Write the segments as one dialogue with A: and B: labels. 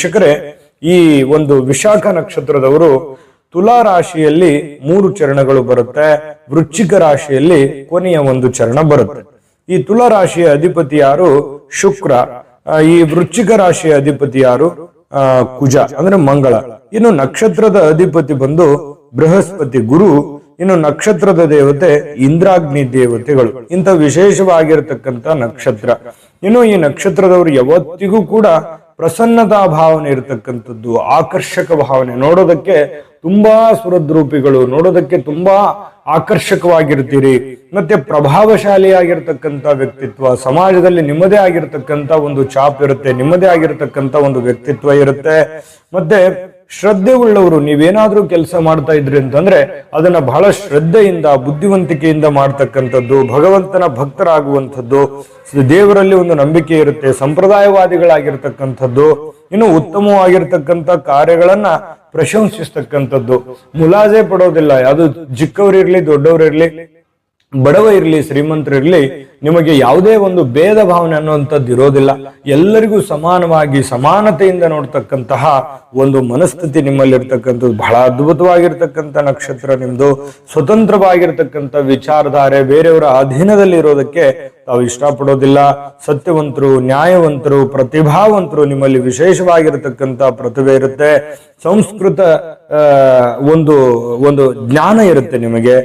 A: ವೀಕ್ಷಕರೇ, ಈ ಒಂದು ವಿಶಾಖ ನಕ್ಷತ್ರದವರು ತುಲಾ ರಾಶಿಯಲ್ಲಿ ಮೂರು ಚರಣಗಳು ಬರುತ್ತೆ. ವೃಶ್ಚಿಕ ರಾಶಿಯಲ್ಲಿ ಕೊನೆಯ ಒಂದು ಚರಣ ಬರುತ್ತೆ. ಈ ತುಲಾ ರಾಶಿಯ ಅಧಿಪತಿ ಯಾರು? ಶುಕ್ರ. ಈ ವೃಶ್ಚಿಕ ರಾಶಿಯ ಅಧಿಪತಿ ಯಾರು? ಕುಜ, ಅಂದ್ರೆ ಮಂಗಳ. ಇನ್ನು ನಕ್ಷತ್ರದ ಅಧಿಪತಿ ಬಂದು ಬೃಹಸ್ಪತಿ ಗುರು. ಇನ್ನು ನಕ್ಷತ್ರದ ದೇವತೆ ಇಂದ್ರಾಗ್ನಿ ದೇವತೆಗಳು. ಇಂಥ ವಿಶೇಷವಾಗಿರತಕ್ಕಂತ ನಕ್ಷತ್ರ. ಇನ್ನು ಈ ನಕ್ಷತ್ರದವರು ಯಾವತ್ತಿಗೂ ಕೂಡ ಪ್ರಸನ್ನತಾ ಭಾವನೆ ಇರತಕ್ಕಂಥದ್ದು, ಆಕರ್ಷಕ ಭಾವನೆ. ನೋಡೋದಕ್ಕೆ ತುಂಬಾ ಸುರದ್ರೂಪಿಗಳು, ನೋಡೋದಕ್ಕೆ ತುಂಬಾ ಆಕರ್ಷಕವಾಗಿರ್ತೀರಿ. ಮತ್ತೆ ಪ್ರಭಾವಶಾಲಿಯಾಗಿರ್ತಕ್ಕಂಥ ವ್ಯಕ್ತಿತ್ವ, ಸಮಾಜದಲ್ಲಿ ನಿಮ್ಮದೇ ಆಗಿರ್ತಕ್ಕಂಥ ಒಂದು ಚಾಪ್ ಇರುತ್ತೆ, ನಿಮ್ಮದೇ ಆಗಿರ್ತಕ್ಕಂಥ ಒಂದು ವ್ಯಕ್ತಿತ್ವ ಇರುತ್ತೆ. ಮತ್ತೆ ಶ್ರದ್ಧೆ ಉಳ್ಳವರು ನೀವೇನಾದ್ರೂ ಕೆಲಸ ಮಾಡ್ತಾ ಇದ್ರಿ ಅಂತಂದ್ರೆ ಅದನ್ನ ಬಹಳ ಶ್ರದ್ಧೆಯಿಂದ, ಬುದ್ಧಿವಂತಿಕೆಯಿಂದ ಮಾಡ್ತಕ್ಕಂಥದ್ದು, ಭಗವಂತನ ಭಕ್ತರಾಗುವಂಥದ್ದು, ದೇವರಲ್ಲಿ ಒಂದು ನಂಬಿಕೆ ಇರುತ್ತೆ, ಸಂಪ್ರದಾಯವಾದಿಗಳಾಗಿರ್ತಕ್ಕಂಥದ್ದು, ಇನ್ನು ಉತ್ತಮವಾಗಿರ್ತಕ್ಕಂಥ ಕಾರ್ಯಗಳನ್ನ ಪ್ರಶಂಸಿಸ್ತಕ್ಕಂಥದ್ದು. ಮುಲಾಜೆ ಪಡೋದಿಲ್ಲ, ಯಾವುದು ಚಿಕ್ಕವರಿರ್ಲಿ, ದೊಡ್ಡವರಿರ್ಲಿ ಬಡವ ಇರ್ಲಿ ಶ್ರೀಮಂತರಿರಲಿ ನಿಮಗೆ ಯಾವುದೇ ಒಂದು ಭೇದ ಭಾವನೆ ಅನ್ನುವಂಥದ್ದು ಇರೋದಿಲ್ಲ. ಎಲ್ಲರಿಗೂ ಸಮಾನವಾಗಿ, ಸಮಾನತೆಯಿಂದ ನೋಡ್ತಕ್ಕಂತಹ ಒಂದು ಮನಸ್ಥಿತಿ ನಿಮ್ಮಲ್ಲಿರ್ತಕ್ಕಂಥದ್ದು ಬಹಳ ಅದ್ಭುತವಾಗಿರ್ತಕ್ಕಂಥ ನಕ್ಷತ್ರ ನಿಮ್ದು. ಸ್ವತಂತ್ರವಾಗಿರ್ತಕ್ಕಂಥ ವಿಚಾರಧಾರೆ ಬೇರೆಯವರ ಅಧೀನದಲ್ಲಿ ಇರೋದಕ್ಕೆ ತಾವು ಇಷ್ಟಪಡೋದಿಲ್ಲ. ಸತ್ಯವಂತರು, ನ್ಯಾಯವಂತರು, ಪ್ರತಿಭಾವಂತರು ನಿಮ್ಮಲ್ಲಿ ವಿಶೇಷವಾಗಿರತಕ್ಕಂಥ ಪ್ರತಿಭೆ ಇರುತ್ತೆ. ಸಂಸ್ಕೃತ ಒಂದು ಒಂದು ಜ್ಞಾನ ಇರುತ್ತೆ ನಿಮಗೆ.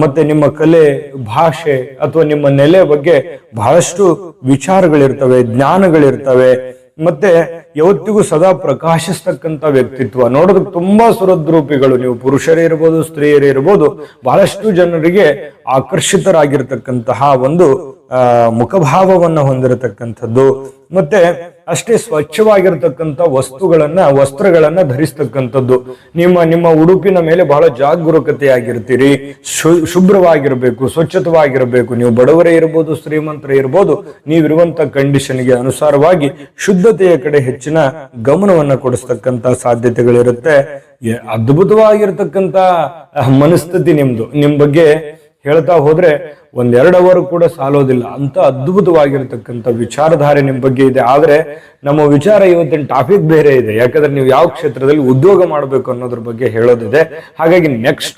A: ಮತ್ತೆ ನಿಮ್ಮ ಕಲೆ, ಭಾಷೆ ಅಥವಾ ನಿಮ್ಮ ನೆಲೆ ಬಗ್ಗೆ ಬಹಳಷ್ಟು ವಿಚಾರಗಳಿರ್ತವೆ, ಜ್ಞಾನಗಳಿರ್ತವೆ. ಮತ್ತೆ ಯಾವತ್ತಿಗೂ ಸದಾ ಪ್ರಕಾಶಿಸ್ತಕ್ಕಂಥ ವ್ಯಕ್ತಿತ್ವ. ನೋಡೋದಕ್ಕೆ ತುಂಬಾ ಸುರದ್ರೂಪಿಗಳು. ನೀವು ಪುರುಷರೇ ಇರ್ಬೋದು, ಸ್ತ್ರೀಯರೇ ಇರ್ಬೋದು, ಬಹಳಷ್ಟು ಜನರಿಗೆ ಆಕರ್ಷಿತರಾಗಿರ್ತಕ್ಕಂತಹ ಒಂದು ಮುಖಭಾವವನ್ನ ಹೊಂದಿರತಕ್ಕಂಥದ್ದು. ಮತ್ತೆ ಅಷ್ಟೇ ಸ್ವಚ್ಛವಾಗಿರ್ತಕ್ಕಂಥ ವಸ್ತುಗಳನ್ನ, ವಸ್ತ್ರಗಳನ್ನ ಧರಿಸ್ತಕ್ಕಂಥದ್ದು. ನಿಮ್ಮ ನಿಮ್ಮ ಉಡುಪಿನ ಮೇಲೆ ಬಹಳ ಜಾಗರೂಕತೆಯಾಗಿರ್ತೀರಿ. ಶು- ಶುಭ್ರವಾಗಿರಬೇಕು, ಸ್ವಚ್ಛತವಾಗಿರಬೇಕು. ನೀವು ಬಡವರೇ ಇರ್ಬೋದು, ಶ್ರೀಮಂತರೇ ಇರ್ಬೋದು ನೀವಿರುವಂತ ಕಂಡೀಷನ್ಗೆ ಅನುಸಾರವಾಗಿ ಶುದ್ಧತೆಯ ಕಡೆ ಹೆಚ್ಚಿನ ಗಮನವನ್ನ ಕೊಡಿಸ್ತಕ್ಕಂತ ಸಾಧ್ಯತೆಗಳಿರುತ್ತೆ. ಅದ್ಭುತವಾಗಿರತಕ್ಕಂತ ಮನಸ್ಥಿತಿ ನಿಮ್ದು. ನಿಮ್ ಬಗ್ಗೆ ಹೇಳ್ತಾ ಹೋದ್ರೆ ಒಂದೆರಡು ಅವರು ಕೂಡ ಸಾಲೋದಿಲ್ಲ. ಅಂತ ಅದ್ಭುತವಾಗಿರ್ತಕ್ಕಂಥ ವಿಚಾರಧಾರೆ ನಿಮ್ ಬಗ್ಗೆ ಇದೆ. ಆದ್ರೆ ನಮ್ಮ ವಿಚಾರ ಇವತ್ತಿನ ಟಾಪಿಕ್ ಬೇರೆ ಇದೆ. ಯಾಕಂದ್ರೆ ನೀವು ಯಾವ ಕ್ಷೇತ್ರದಲ್ಲಿ ಉದ್ಯೋಗ ಮಾಡಬೇಕು ಅನ್ನೋದ್ರ ಬಗ್ಗೆ ಹೇಳೋದಿದೆ. ಹಾಗಾಗಿ ನೆಕ್ಸ್ಟ್